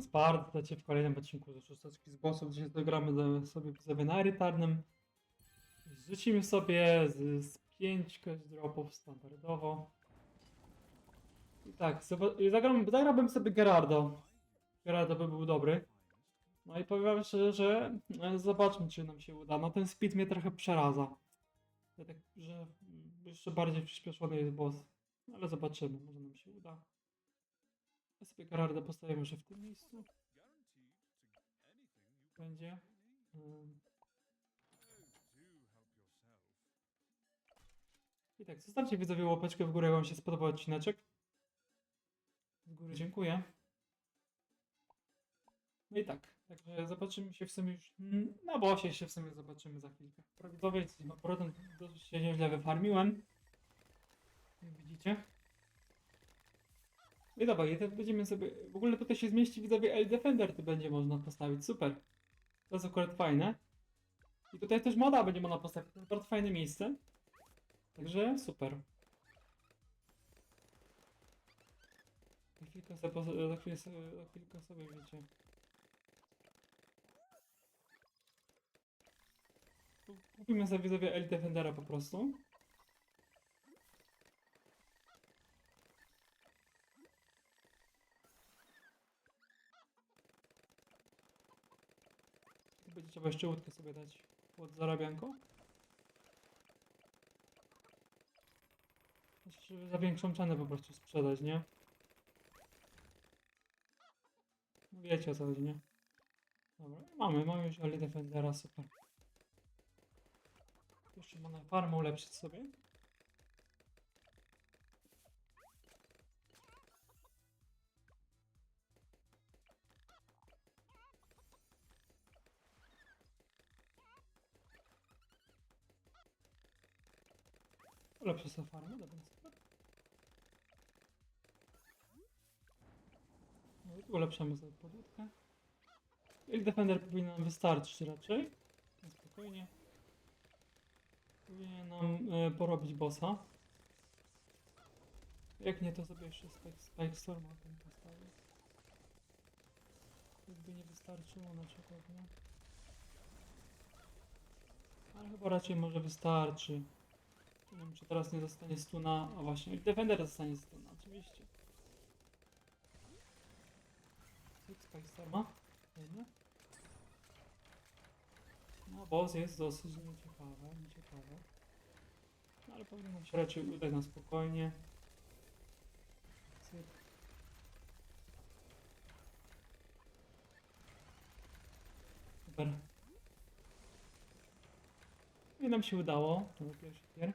was bardzo, witajcie w kolejnym odcinku ze szósteczki z bossów. Dzisiaj dogramy do- sobie sobie na erytarnym. Rzucimy sobie z, z 5 cash dropów standardowo. I tak, zagram, zagrałbym sobie Gerardo. Gerardo by był dobry. No i powiem wam szczerze, że e, zobaczmy czy nam się uda. No ten speed mnie trochę przeraza. Ja tak, że jeszcze bardziej przyspieszony jest boss. No, ale zobaczymy, może nam się uda. Ja sobie Gerarda postawię może w tym miejscu. Będzie. I tak, zostawcie widzowie łapeczkę w górę, jak wam się spodobał odcineczek. Z góry dziękuję. No i tak, także zobaczymy się w sumie już na bossie się w sumie zobaczymy za chwilkę. Prawidłowo jest no, Proton dosyć się nieźle wyfarmiłem. Jak widzicie. I dobra, i tak będziemy sobie. W ogóle tutaj się zmieści widzowie L Defender, tu będzie można postawić. Super. To jest akurat fajne. I tutaj też moda będzie można postawić. To jest bardzo fajne miejsce. Także super. Za chwilkę sobie, za chwilę sobie, za chwilkę sobie wiecie. Kupimy sobie widzowie L Defendera po prostu. Będzie trzeba jeszcze łódkę sobie dać pod zarabianką. Znaczy, za większą cenę po prostu sprzedać, nie? Wiecie o co chodzi, nie? Dobra, mamy, mamy już Ali Defendera, super. Jeszcze można farmę ulepszyć sobie. Ulepszę sobie farmę, dobra, super. No i tu ulepszamy sobie podłódkę. I Defender powinien nam wystarczyć raczej. Spokojnie. Powinien nam e, porobić bossa. Jak nie, to sobie jeszcze Spike, Spike Storma tam postawię. Jakby nie wystarczyło na przykład? Ale chyba raczej może wystarczy. Nie wiem, czy teraz nie zostanie stuna. A właśnie, Defender zostanie stuna, oczywiście. Cyk, Spike Storma. Fajnie. No, boss jest dosyć nieciekawe, nieciekawe. No, ale powinno się raczej udać na spokojnie. Cyk. Super. I nam się udało. To był pierwszy tier.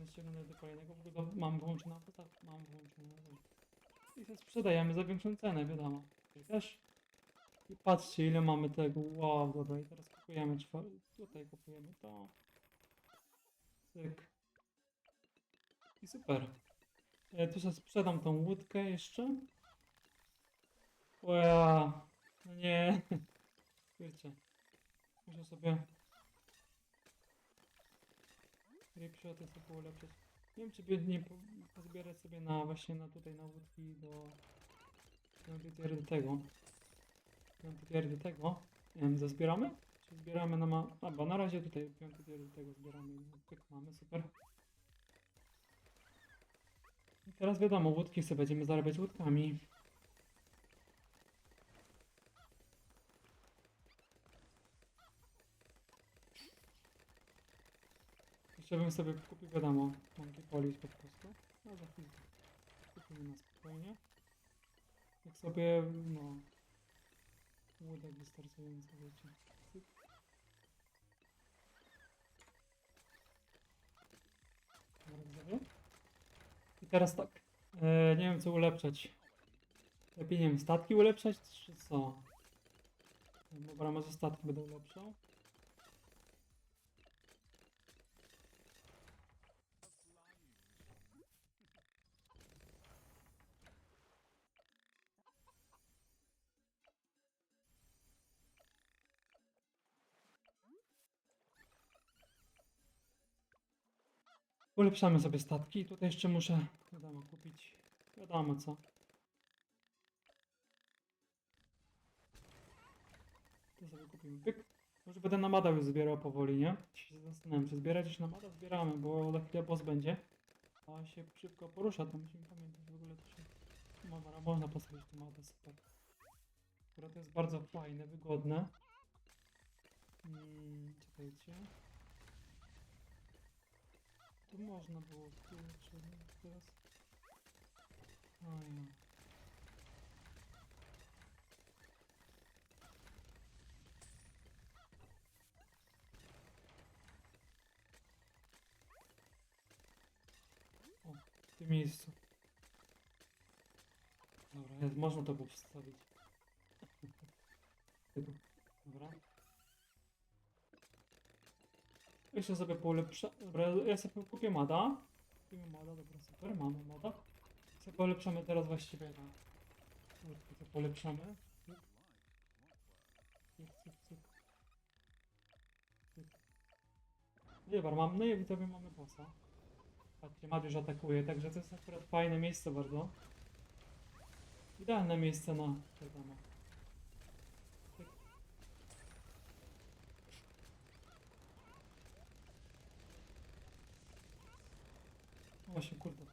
15 minut do kolejnego. W ogóle mam włączoną postaw. Mam włączoną. I się sprzedajemy za większą cenę, wiadomo. Tutaj też. I patrzcie ile mamy tego. Wow, dobra. I teraz kupujemy czwar... Tutaj kupujemy to. Cyk. I super. E, tu sobie sprzedam tą łódkę jeszcze. Ja. No nie. Wiecie. Muszę sobie... Ripshoty sobie ulepszyć. Nie wiem czy by nie po- pozbierać sobie na właśnie na tutaj na łódki do... Do tego. Piąty tego. Nie wiem, zazbieramy? Czy zbieramy na ma... A, bo na razie tutaj piąty tego zbieramy. Tak mamy, super. I teraz wiadomo, łódki sobie będziemy zarabiać łódkami. Jeszcze bym sobie kupił, wiadomo, monkey polish po prostu. No za chwilkę. Kupimy na spokojnie. Jak sobie, no... Łódek wystarczająco, wiecie. Cyk. Dobra. I teraz tak. E, nie wiem co ulepszać. Lepiej nie wiem, statki ulepszać czy co? Dobra, może statki będę ulepszał. Ulepszamy sobie statki. Tutaj jeszcze muszę, wiadomo, kupić, wiadomo co. To sobie kupimy byk. Może będę namada już zbierał powoli, nie? Się zastanawiam, czy zbierać już namada? Zbieramy, bo na chwilę boss będzie. A się szybko porusza, to musimy pamiętać w ogóle, to się... Dobra, można postawić tu mada, super. Akurat to jest bardzo fajne, wygodne. Hmm, czekajcie. Tu można było, tu trzeba teraz... Ojej. O, w tym miejscu. Dobra, jest, można to było wstawić. Tylko, Dobra. Jeszcze sobie polepszę. Dobra, ja sobie kupię mada. Kupimy mada, dobra, super, mamy mada. Co polepszamy teraz właściwie na łódkę, to polepszamy. Cyk. Cyk, cyk. Dobra, mam, no i widzowie mamy bossa. Patrzcie, Mad już atakuje, także to jest akurat fajne miejsce bardzo. Idealne miejsce na wiadomo. Właśnie, kurde.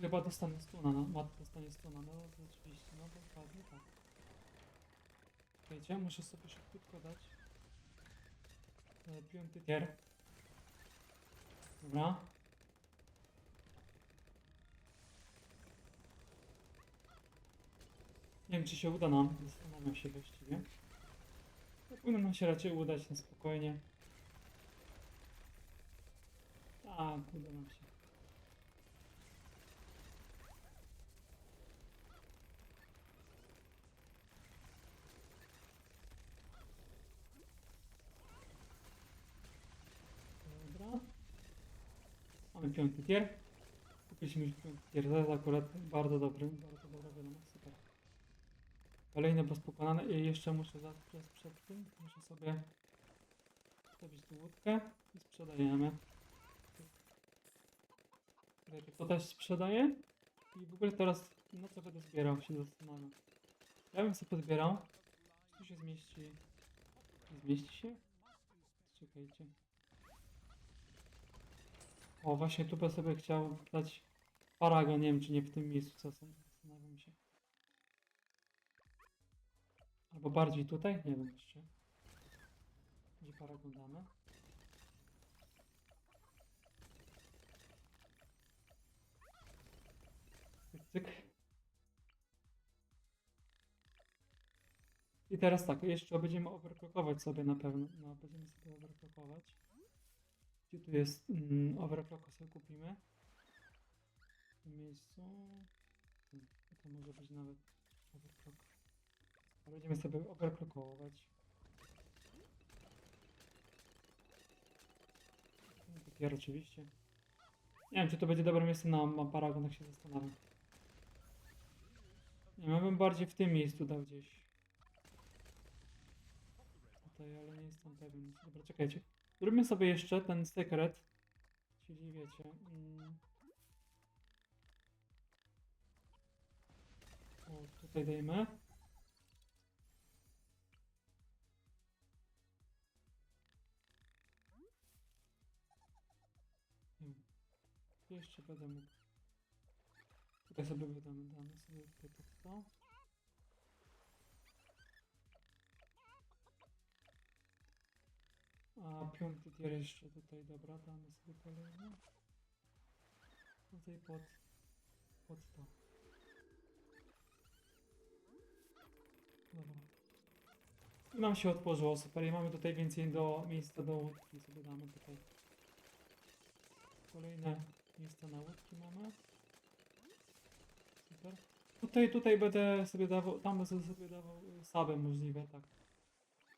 Chyba dostanę stuna, no. Mat dostanie stuna, no oczywiście, no dokładnie tak. Wiecie, muszę sobie szybciutko dać. E, Piąty tier. Dobra. Nie wiem, czy się uda nam. Zastanawiam się właściwie. No, Powinno nam się raczej udać na spokojnie. Tak, uda nam się. Dobra. Mamy piąty tier. Kupiliśmy już piąty tier. To jest akurat bardzo dobry, bardzo dobra wiadomość. Super. Kolejny boss pokonany i jeszcze muszę zaraz przed tym, muszę sobie wstawić tu łódkę i sprzedajemy. To też sprzedaję i w ogóle teraz no co będę zbierał się zastanawiam. Ja bym sobie pozbierał. Czy tu się zmieści? Zmieści się? Czekajcie. O, właśnie tu sobie chciał dać paragon, nie wiem czy nie w tym miejscu, co zastanawiam się. Albo bardziej tutaj? Nie wiem jeszcze. Gdzie paragon damy? Cyk, cyk. I teraz tak, jeszcze będziemy overclockować sobie na pewno. No, będziemy sobie overclockować. Gdzie tu jest mm, overclocka sobie kupimy? W tym miejscu. Hmm, To może być nawet overclock. Będziemy sobie overclockować. Dopiero oczywiście. Nie wiem, czy to będzie dobre miejsce na, paragon, jak się zastanawiam. Nie ja bym bardziej w tym miejscu dał gdzieś. Tutaj, ale nie jestem pewien. Dobra, czekajcie. Zróbmy sobie jeszcze ten sekret. Czyli wiecie. Mm. O, tutaj dajmy. Wiem. Jeszcze będę mógł. Tutaj sobie wydamy, damy sobie tutaj to. A piąty tier jeszcze tutaj, dobra, damy sobie kolejny. Tutaj pod, pod to. Dobra. I nam się otworzyło, super. I mamy tutaj więcej do miejsca do łódki, sobie damy tutaj. Kolejne miejsca na łódki mamy. Super. Tutaj, tutaj będę sobie dawał, tam będę sobie dawał y, sabę możliwe, tak.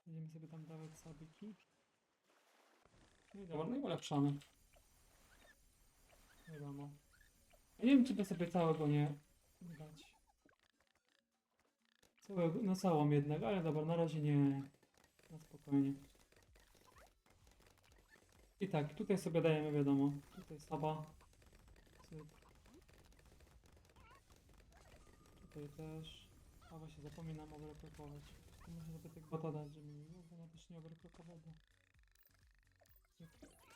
Będziemy sobie tam dawać sabiki. No dobra, no i ulepszamy. Wiadomo. Ja nie wiem, czy to sobie całego nie dać. Całego, no całą jednak, ale dobra, na razie nie. Na spokojnie. I tak, tutaj sobie dajemy wiadomo. Tutaj saba. Tutaj też. A właśnie zapominam overclockować. Muszę sobie tych bota dać, żeby mi automatycznie overclockował. Thank you.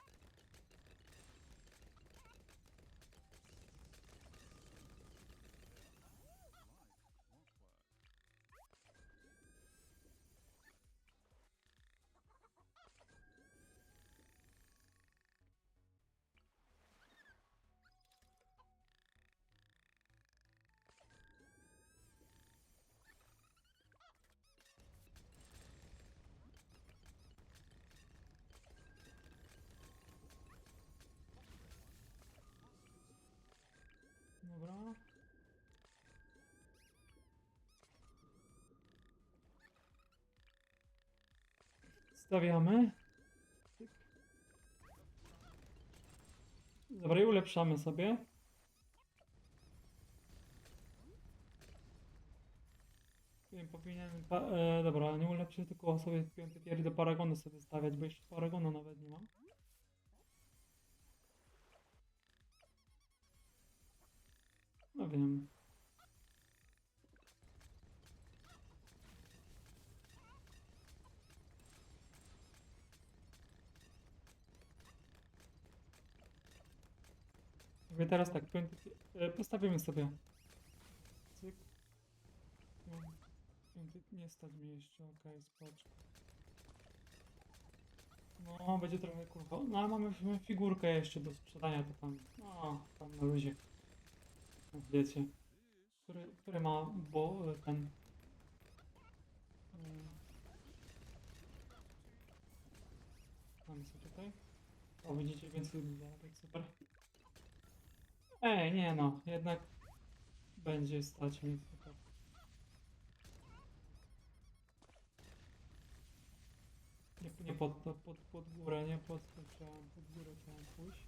Stawiamy. Dobra, i ulepszamy sobie. Powinien. E, dobra, nie ulepszę, tylko sobie piąty tier do paragonu sobie stawiać, bo jeszcze paragonu nawet nie mam. No wiem. Teraz tak, e, postawimy sobie. Cyk. Nie stać mi jeszcze, okej, spoczko. No, będzie trochę kurwa. No, ale mamy figurkę jeszcze do sprzedania, to tam, no, tam na luzie. Wiecie. Który, który ma, bo ten... mm, Mamy sobie tutaj. O, widzicie, więcej zarabiać, super. Ej, nie no, jednak będzie stać mi super. Nie, nie pod, pod, pod górę, nie pod to chciałem, pod górę chciałem pójść.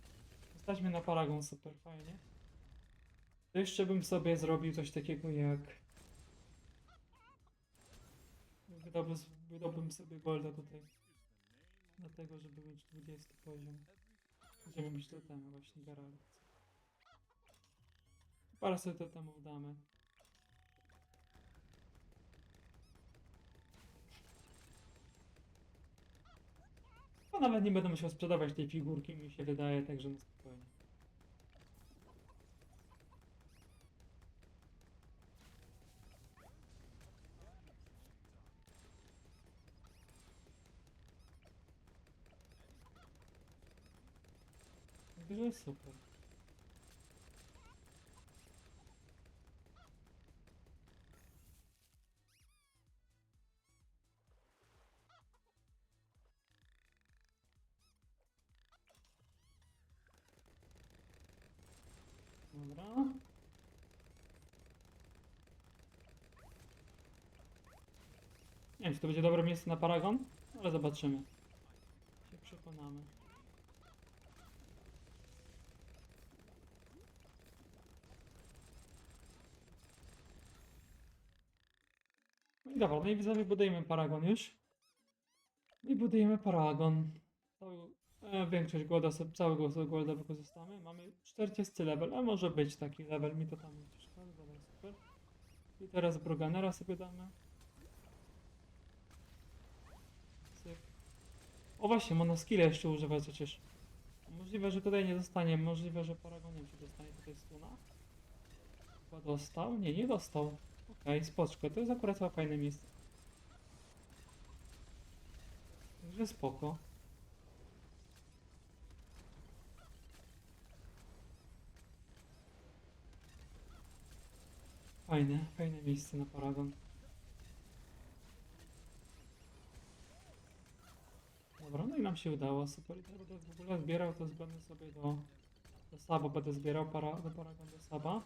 Stać mnie na paragon, super fajnie. To jeszcze bym sobie zrobił coś takiego jak... Wydałbym sobie golda tutaj. Dlatego, żeby mieć 20 poziom. Będziemy mieć totem właśnie Geralt. Parę sobie totemów damy. No nawet nie będę musiał sprzedawać tej figurki, mi się wydaje, także na spokojnie. Także super. Dobra. Nie wiem, czy to będzie dobre miejsce na paragon, ale zobaczymy. Się przekonamy. No i dobra, no i widzowie budujemy paragon już. I budujemy paragon. Większość golda, sobie- całego golda wykorzystamy. Mamy 40 level, a może być taki level, mi to tam nie super. I teraz Broganera sobie damy. O właśnie, monoskille jeszcze używać przecież. Możliwe, że tutaj nie dostanie, możliwe, że Paragonem się dostanie tutaj stuna. Chyba dostał? Nie, nie dostał. Okej, spoczko, to jest akurat fajne miejsce. Także spoko. Fajne, fajne miejsce na Paragon. Dobra, no i nam się udało, super. I teraz będę w ogóle zbierał, to zbędę sobie do, do Saba, będę zbierał para, do Paragon do Saba.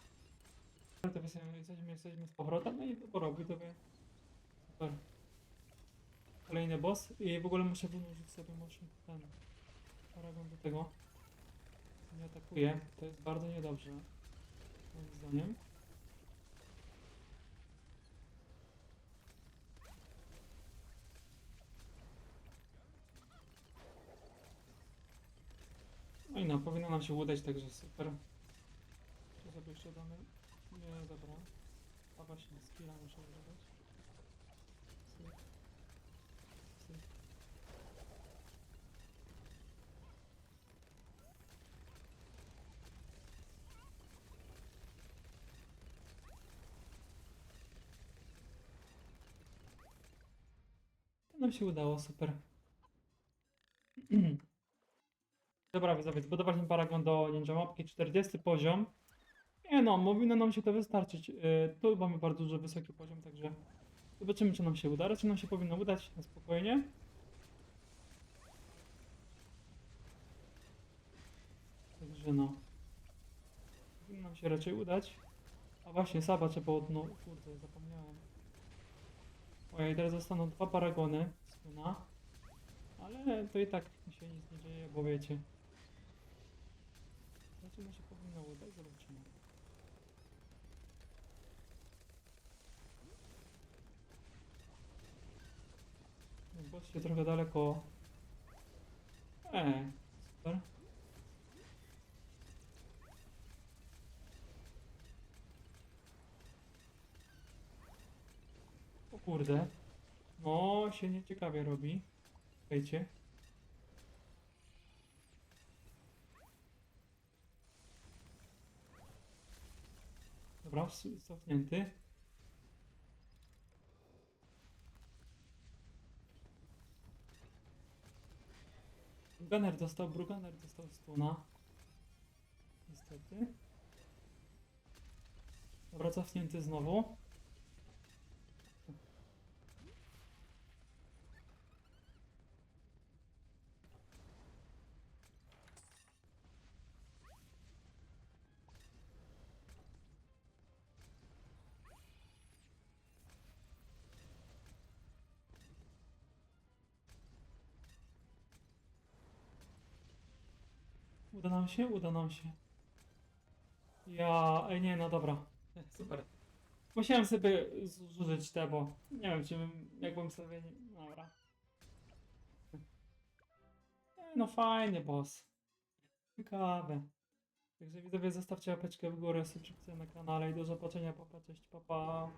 To jesteśmy, jesteśmy, z powrotem, no i to porobi tobie. Super. Kolejny boss i w ogóle muszę wynurzyć sobie może ten Paragon do tego. Nie atakuje, to jest bardzo niedobrze. Moim zdaniem. No no, powinno nam się udać, także super. Co sobie jeszcze damy? Nie, dobra. A właśnie, skilla muszę używać. To nam się udało, super. Dobra, widzowie, zbudowaliśmy paragon do ninja mapki, 40 poziom. Nie no, powinno nam się to wystarczyć. Yy, tu mamy bardzo duży, wysoki poziom, także zobaczymy, czy nam się uda. Raczej nam się powinno udać na spokojnie. Także no. Powinno nam się raczej udać. A właśnie, Saba trzeba od... No, kurde, zapomniałem. Ojej, teraz zostaną dwa paragony z. Ale to i tak się nic nie dzieje, bo wiecie. Raczej nam się powinno udać, zobaczymy. No, Boss się trochę daleko. Eee, super. O kurde. No, się nieciekawie robi. Czekajcie. Dobra, cofnięty. Gunner dostał, Bruganer dostał stuna. Niestety. Dobra, cofnięty znowu. Uda nam się? Uda nam się. Ja... Ej, nie, no dobra. Super. Musiałem sobie zużyć te, bo nie wiem, czy bym, jakbym sobie... nie- Dobra. No fajnie, boss. Ciekawe. Także widzowie, zostawcie łapeczkę w górę, subskrypcję na kanale i do zobaczenia. Papa, cześć, papa.